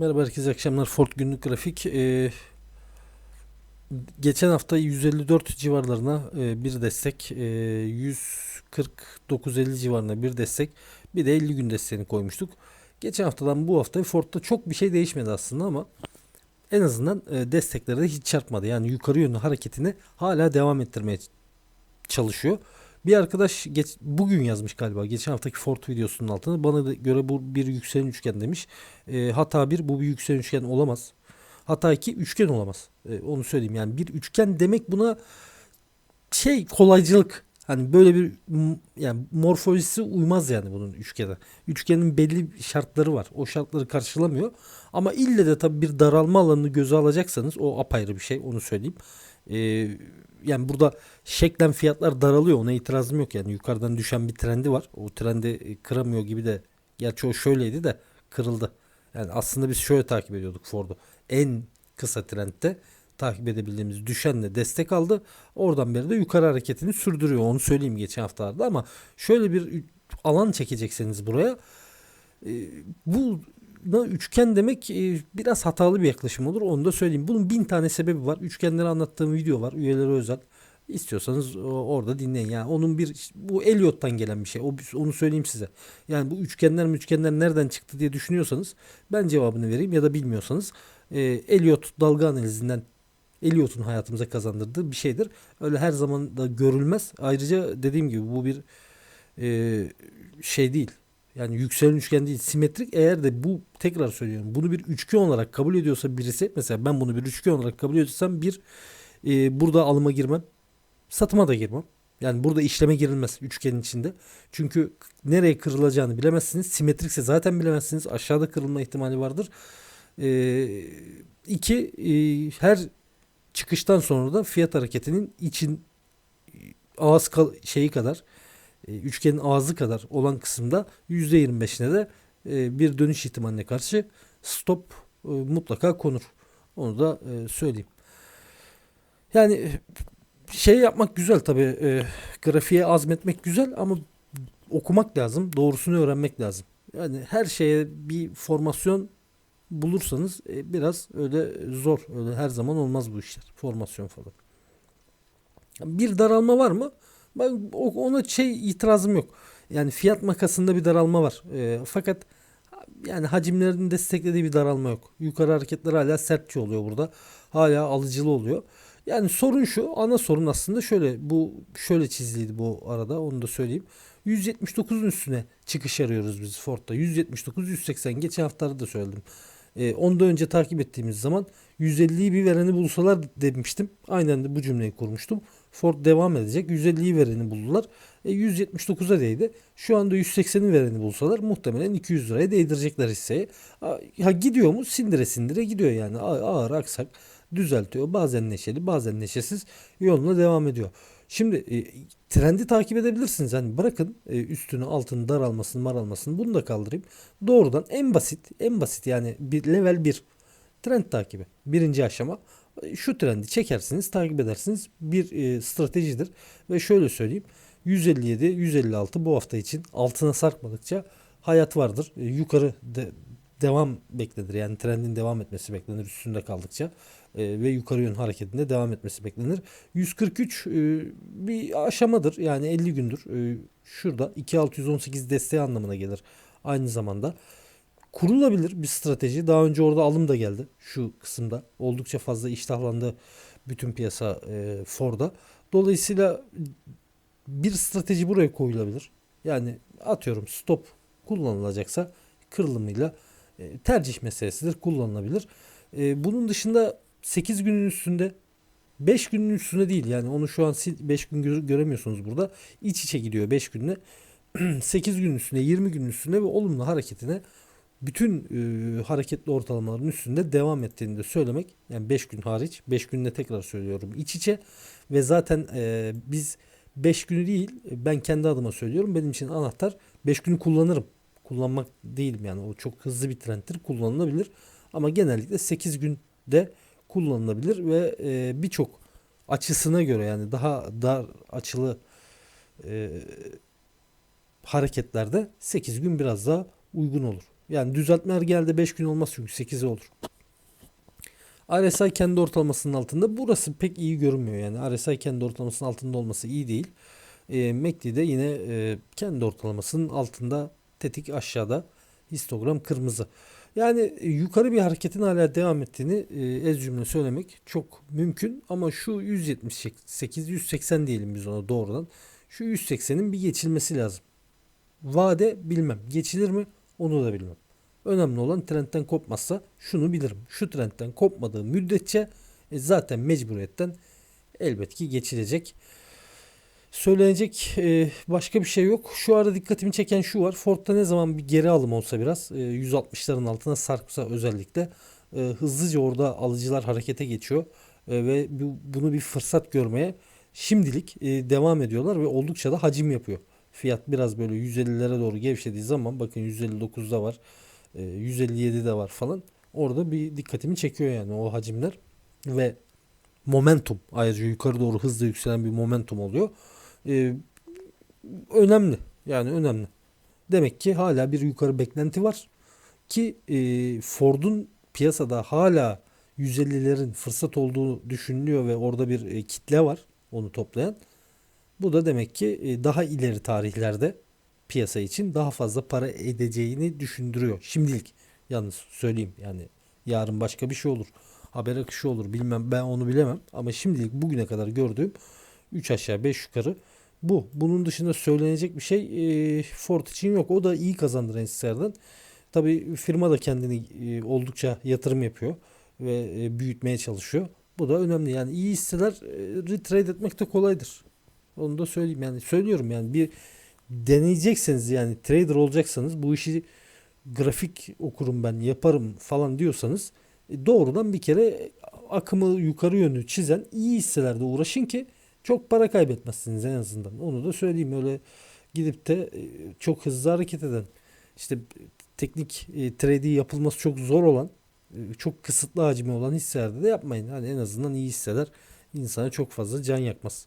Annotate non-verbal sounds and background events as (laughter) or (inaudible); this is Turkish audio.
Merhaba herkese akşamlar. Ford günlük grafik. Ee, geçen hafta 154 civarlarına e, bir destek, e, 149.50 civarına bir destek, bir de 50 gün desteğini koymuştuk. Geçen haftadan bu hafta Ford'da çok bir şey değişmedi aslında ama en azından e, desteklere de hiç çarpmadı. Yani yukarı yönlü hareketini hala devam ettirmeye çalışıyor. Bir arkadaş geç, bugün yazmış galiba geçen haftaki Ford videosunun altına bana göre bu bir yükselen üçgen demiş. E, hata bir bu bir yükselen üçgen olamaz. Hata iki üçgen olamaz. E, onu söyleyeyim yani bir üçgen demek buna şey kolaycılık. Hani böyle bir yani morfolojisi uymaz yani bunun üçgene. Üçgenin belli şartları var. O şartları karşılamıyor. Ama ille de tabii bir daralma alanını göze alacaksanız o apayrı bir şey onu söyleyeyim. Ee, yani burada şeklen fiyatlar daralıyor ona itirazım yok yani yukarıdan düşen bir trendi var. O trendi e, kıramıyor gibi de gerçi o şöyleydi de kırıldı. Yani aslında biz şöyle takip ediyorduk Ford'u. En kısa trendte takip edebildiğimiz düşenle destek aldı. Oradan beri de yukarı hareketini sürdürüyor. Onu söyleyeyim geçen haftalarda ama şöyle bir alan çekecekseniz buraya e, bu üçgen demek e, biraz hatalı bir yaklaşım olur. Onu da söyleyeyim. Bunun bin tane sebebi var. Üçgenleri anlattığım video var. Üyelere özel. İstiyorsanız o- orada dinleyin. Yani onun bir bu Elliot'tan gelen bir şey. O, onu söyleyeyim size. Yani bu üçgenler üçgenler nereden çıktı diye düşünüyorsanız ben cevabını vereyim ya da bilmiyorsanız e, Elliot dalga analizinden Elliot'un hayatımıza kazandırdığı bir şeydir. Öyle her zaman da görülmez. Ayrıca dediğim gibi bu bir e, şey değil. Yani yükselen üçgen değil. Simetrik eğer de bu tekrar söylüyorum. Bunu bir üçgen olarak kabul ediyorsa birisi mesela ben bunu bir üçgen olarak kabul ediyorsam bir e, burada alıma girmem. Satıma da girmem. Yani burada işleme girilmez üçgenin içinde. Çünkü nereye kırılacağını bilemezsiniz. Simetrikse zaten bilemezsiniz. Aşağıda kırılma ihtimali vardır. E, iki e, her çıkıştan sonra da fiyat hareketinin için e, ağız kal- şeyi kadar e, üçgenin ağzı kadar olan kısımda %25'ine de e, bir dönüş ihtimaline karşı stop e, mutlaka konur. Onu da e, söyleyeyim. Yani e, şey yapmak güzel tabi grafiğe azmetmek güzel ama okumak lazım. Doğrusunu öğrenmek lazım. Yani her şeye bir formasyon bulursanız e, biraz öyle zor. Öyle her zaman olmaz bu işler. Formasyon falan. Bir daralma var mı? Ben ona şey itirazım yok. Yani fiyat makasında bir daralma var. E, fakat yani hacimlerin desteklediği bir daralma yok. Yukarı hareketler hala sertçe oluyor burada. Hala alıcılı oluyor. Yani sorun şu, ana sorun aslında şöyle. Bu şöyle çiziliydi bu arada onu da söyleyeyim. 179'un üstüne çıkış arıyoruz biz Ford'da. 179 180 geçen haftalarda da söyledim. E, ondan önce takip ettiğimiz zaman 150'yi bir vereni bulsalar demiştim. Aynen de bu cümleyi kurmuştum. Ford devam edecek. 150'yi vereni buldular. E, 179'a değdi. Şu anda 180'i vereni bulsalar muhtemelen 200 liraya değdirecekler hisseyi. Ha, gidiyor mu? Sindire sindire gidiyor yani. Ağır aksak düzeltiyor. Bazen neşeli bazen neşesiz yoluna devam ediyor. Şimdi e, trendi takip edebilirsiniz. Hani bırakın e, üstünü altını daralmasın maralmasın bunu da kaldırayım. Doğrudan en basit en basit yani bir level 1 trend takibi. Birinci aşama şu trendi çekersiniz takip edersiniz. Bir e, stratejidir. Ve şöyle söyleyeyim 157 156 bu hafta için altına sarkmadıkça hayat vardır. E, yukarı de, devam beklenir. Yani trendin devam etmesi beklenir üstünde kaldıkça. E, ve yukarı yön hareketinde devam etmesi beklenir. 143 e, bir aşamadır. Yani 50 gündür E, şurada 2618 desteği anlamına gelir aynı zamanda kurulabilir bir strateji. Daha önce orada alım da geldi şu kısımda. Oldukça fazla iştahlandı bütün piyasa e, Ford'a. Dolayısıyla bir strateji buraya koyulabilir. Yani atıyorum stop kullanılacaksa kırılımıyla e, tercih meselesidir kullanılabilir. E, bunun dışında 8 günün üstünde 5 günün üstünde değil yani onu şu an 5 gün gö- göremiyorsunuz burada. İç içe gidiyor 5 günle. (clears throat) 8 günün üstünde 20 günün üstünde ve olumlu hareketine bütün e, hareketli ortalamaların üstünde devam ettiğini de söylemek yani 5 gün hariç 5 günde tekrar söylüyorum iç içe. Ve zaten e, biz 5 günü değil ben kendi adıma söylüyorum benim için anahtar 5 günü kullanırım. Kullanmak değilim yani o çok hızlı bir trendtir kullanılabilir. Ama genellikle 8 günde kullanılabilir ve e, birçok açısına göre yani daha dar açılı e, hareketlerde 8 gün biraz daha uygun olur. Yani düzeltmeler geldi 5 gün olmaz çünkü 8'e olur. RSI kendi ortalamasının altında. Burası pek iyi görünmüyor yani. RSI kendi ortalamasının altında olması iyi değil. E, MACD de yine e, kendi ortalamasının altında tetik aşağıda. Histogram kırmızı. Yani e, yukarı bir hareketin hala devam ettiğini e, ez cümle söylemek çok mümkün ama şu 178 180 diyelim biz ona doğrudan. Şu 180'in bir geçilmesi lazım. Vade bilmem. Geçilir mi? Onu da bilmem. Önemli olan trendten kopmazsa şunu bilirim. Şu trendten kopmadığı müddetçe e, zaten mecburiyetten elbet ki geçilecek. Söylenecek e, başka bir şey yok. Şu ara dikkatimi çeken şu var. Ford'da ne zaman bir geri alım olsa biraz e, 160'ların altına sarksa özellikle e, hızlıca orada alıcılar harekete geçiyor E, ve bu, bunu bir fırsat görmeye şimdilik e, devam ediyorlar ve oldukça da hacim yapıyor. Fiyat biraz böyle 150'lere doğru gevşediği zaman bakın 159'da var. E, 157'de var falan. Orada bir dikkatimi çekiyor yani o hacimler ve momentum ayrıca yukarı doğru hızla yükselen bir momentum oluyor. E, önemli yani önemli. Demek ki hala bir yukarı beklenti var ki e, Ford'un piyasada hala 150'lerin fırsat olduğu düşünülüyor ve orada bir e, kitle var onu toplayan. Bu da demek ki e, daha ileri tarihlerde piyasa için daha fazla para edeceğini düşündürüyor. Şimdilik yalnız söyleyeyim yani yarın başka bir şey olur. Haber akışı olur bilmem ben onu bilemem ama şimdilik bugüne kadar gördüğüm 3 aşağı 5 yukarı bu. Bunun dışında söylenecek bir şey e, Ford için yok. O da iyi kazandı Rensselaer'den. Tabii firma da kendini e, oldukça yatırım yapıyor ve büyütmeye çalışıyor. Bu da önemli. Yani iyi hisseler e, trade etmek de kolaydır. Onu da söyleyeyim yani söylüyorum yani bir deneyecekseniz yani trader olacaksanız bu işi grafik okurum ben yaparım falan diyorsanız e, doğrudan bir kere akımı yukarı yönlü çizen iyi hisselerde uğraşın ki çok para kaybetmezsiniz en azından. Onu da söyleyeyim öyle gidip de e, çok hızlı hareket eden işte teknik e, trading yapılması çok zor olan e, çok kısıtlı hacmi olan hisselerde de yapmayın. Hani en azından iyi hisseler insana çok fazla can yakmaz.